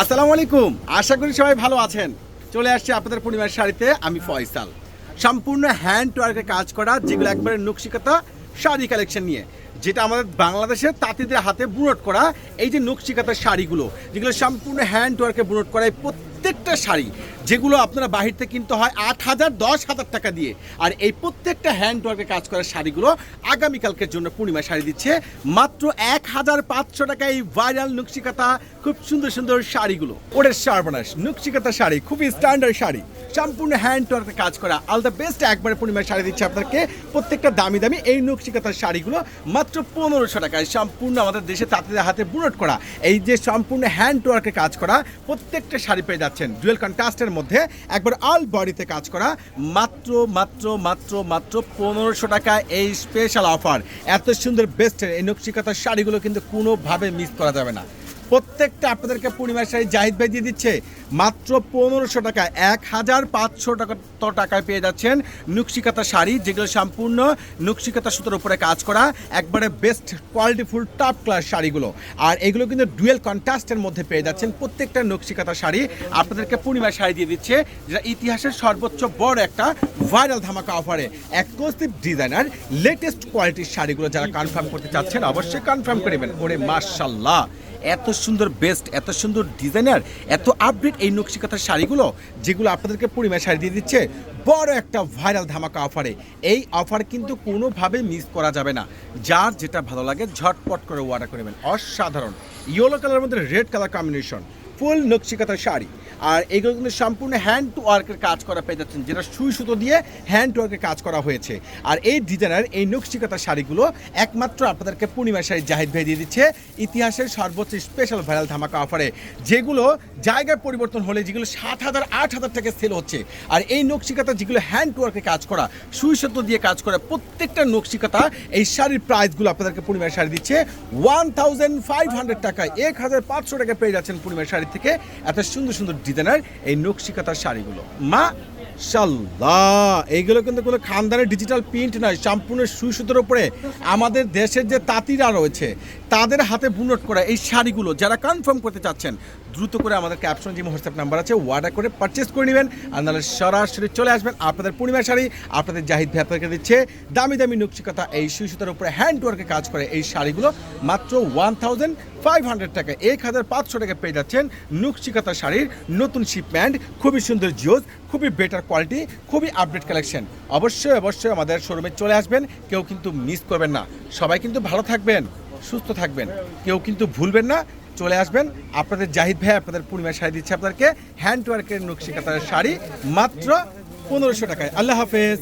আসসালামু আলাইকুম। আশা করি সবাই ভালো আছেন। চলে আসছি আপনাদের পূর্ণিমার শাড়িতে আমি ফয়সাল। সম্পূর্ণ হ্যান্ড ওয়ার্কে কাজ করা যেগুলো একবারে নকশিকতা শাড়ি কালেকশন নিয়ে যেটা আমাদের বাংলাদেশের তাঁতিদের হাতে বুনট করা এই যে নকশিকাতার শাড়িগুলো যেগুলো সম্পূর্ণ হ্যান্ড ওয়ার্কে বুনট করা এই প্রত্যেকটা শাড়ি যেগুলো আপনারা বাহির থেকে কিনতে হয় আট হাজার, দশ হাজার টাকা দিয়ে। আর এই প্রত্যেকটা হ্যান্ডওয়ার্কে কাজ করা শাড়িগুলো আগামীকালকের জন্য পূর্ণিমা শাড়ি দিচ্ছে। মাত্র এক হাজার পাঁচশো টাকা এই ভাইরাল নকশিকাতা, খুব সুন্দর সুন্দর শাড়িগুলো। ওরের সর্বনাশ, নকশিকাতা শাড়ি, খুবই স্ট্যান্ডার্ড শাড়ি। সম্পূর্ণ হ্যান্ডওয়ার্কে কাজ করা আল দ্য বেস্ট একবারে পূর্ণিমার শাড়ি দিচ্ছে আপনাকে। প্রত্যেকটা দামি দামি এই নকশিকাতার শাড়িগুলো মাত্র পনেরোশো টাকায় সম্পূর্ণ আমাদের দেশে তাঁতিদের হাতে বুনট করা। এই যে সম্পূর্ণ হ্যান্ডওয়ার্কে কাজ করা, প্রত্যেকটা শাড়ি পেয়ে যাচ্ছেন। ডুয়েল কন্ট্রাস্টের মধ্যে একবার আল বডিতে কাজ করা মাত্র মাত্র মাত্র মাত্র পনেরোশো টাকা এই স্পেশাল অফার এত সুন্দর বেস্টের এই নকশিকাতার শাড়িগুলো কিন্তু কোনোভাবে মিস করা যাবে না। প্রত্যেকটা আপনাদেরকে পূর্ণিমার শাড়ি জাহিদ ভাই দিয়ে দিচ্ছে। মাত্র পনেরোশো টাকা, এক হাজার পাঁচশো টাকা টাকায় পেয়ে যাচ্ছেন নুকশিকাতা শাড়ি, যেগুলো সম্পূর্ণ নুকশিকাতা সুতোর উপরে কাজ করা, একবারে বেস্ট কোয়ালিটিফুল টপ ক্লাস শাড়িগুলো। আর এগুলো কিন্তু ডুয়েল কন্ট্রাস্টের মধ্যে পেয়ে যাচ্ছেন প্রত্যেকটা নকশিকাতা শাড়ি। আপনাদেরকে পূর্ণিমার শাড়ি দিয়ে দিচ্ছে, যেটা ইতিহাসের সর্বোচ্চ বড় একটা ভাইরাল ধামাকা অফারে এক্সক্লুসিভ ডিজাইনার লেটেস্ট কোয়ালিটির শাড়িগুলো যারা কনফার্ম করতে চাচ্ছেন, অবশ্যই কনফার্ম করবেন ওরে মার্শাল্লাহ এত সুন্দর বেস্ট এত সুন্দর ডিজাইনার এত আপডেট এই নকশিকাতার শাড়িগুলো, যেগুলো আপনাদেরকে পরিমাণ শাড়ি দিয়ে দিচ্ছে, বড় একটা ভাইরাল ধামাকা অফারে এই অফার কিন্তু কোনোভাবে মিস করা যাবে না। যার যেটা ভালো লাগে, ঝটপট করে অর্ডার করবেন অসাধারণ। ইয়েলো কালারের মধ্যে রেড কালার কম্বিনেশন ফুল নকশিকাতার শাড়ি। আর এগুলো কিন্তু সম্পূর্ণ হ্যান্ড টু ওয়ার্কের কাজ করা পেয়ে যাচ্ছেন। যেটা সুই সুতো দিয়ে হ্যান্ড টু ওয়ার্কের কাজ করা হয়েছে। আর এই ডিজাইনার এই নকশিকাতার শাড়িগুলো একমাত্র আপনাদেরকে পূর্ণিমা শাড়ি জাহিদ ভাই দিয়ে দিচ্ছে। ইতিহাসের সর্বোচ্চ স্পেশাল ভাইরাল ধামাকা অফারে যেগুলো জায়গায় পরিবর্তন হলে যেগুলো সাত হাজার, আট হাজার টাকা সেল হচ্ছে। আর এই নকশিকাতা যেগুলো হ্যান্ড টু ওয়ার্কে কাজ করা, সুই সুতো দিয়ে কাজ করা প্রত্যেকটা নকশিকাতা, এই শাড়ির প্রাইসগুলো আপনাদেরকে পূর্ণিমার শাড়ি দিচ্ছে। ওয়ান থাউজেন্ড ফাইভ হান্ড্রেড টাকায়, এক হাজার পাঁচশো টাকা পেয়ে যাচ্ছেন পূর্ণিমার শাড়ি। থেকে এত সুন্দর সুন্দর ডিজাইনার এই নকশিকাতার শাড়িগুলো। মা শাল্লাহ এইগুলো কিন্তু কোনো খানদানের ডিজিটাল প্রিন্ট নয়, সম্পূর্ণ সুই সুতোর উপরে আমাদের দেশের যে তাঁতিরা রয়েছে, তাদের হাতে বুনট করা এই শাড়িগুলো যারা কনফার্ম করতে চাচ্ছেন, দ্রুত করে আমাদের ক্যাপশন যে হোয়াটসঅ্যাপ নাম্বার আছে অর্ডার করে পারচেস করে নেবেন আর নাহলে সরাসরি চলে আসবেন আপনাদের পূর্ণিমা শাড়ি, আপনাদের জাহিদ ভাই আপনাদেরকে দিচ্ছে দামি দামি নকশিকাতা, এই সুই সুতার উপরে হ্যান্ড ওয়ার্কে কাজ করে এই শাড়িগুলো, মাত্র ওয়ান থাউজেন্ড ফাইভ হান্ড্রেড টাকা, এক হাজার পাঁচশো টাকা পেয়ে যাচ্ছেন নুকশিকাতা শাড়ির নতুন শিপম্যান্ট খুবই সুন্দর জিওজ খুবই বেটার কোয়ালিটি খুবই আপডেট কালেকশন অবশ্যই অবশ্যই আমাদের শোরুমে চলে আসবেন, কেউ কিন্তু মিস করবেন না। সবাই কিন্তু ভালো থাকবেন, সুস্থ থাকবেন। কেউ কিন্তু ভুলবেন না, চলে আসবেন। আপনাদের জাহিদ ভাই আপনাদের পূর্ণিমা শাড়ি দিচ্ছে আপনাদেরকে। হ্যান্ড ওয়ার্কের নকশিকাতার শাড়ি, মাত্র পনেরোশো টাকায়। আল্লাহ হাফেজ।